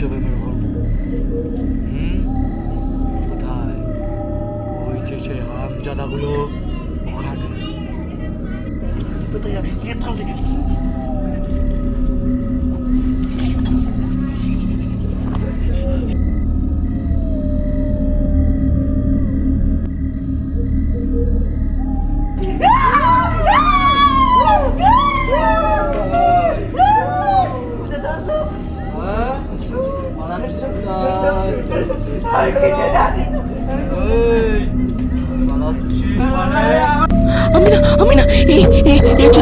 টুটি দেবে মেরে হুম কোথায়? ওই যে সেই হারামজাদাগুলো ওখানে। কোথায় যাবি কে থামছে আমি না আমি না এই এ এ চুরি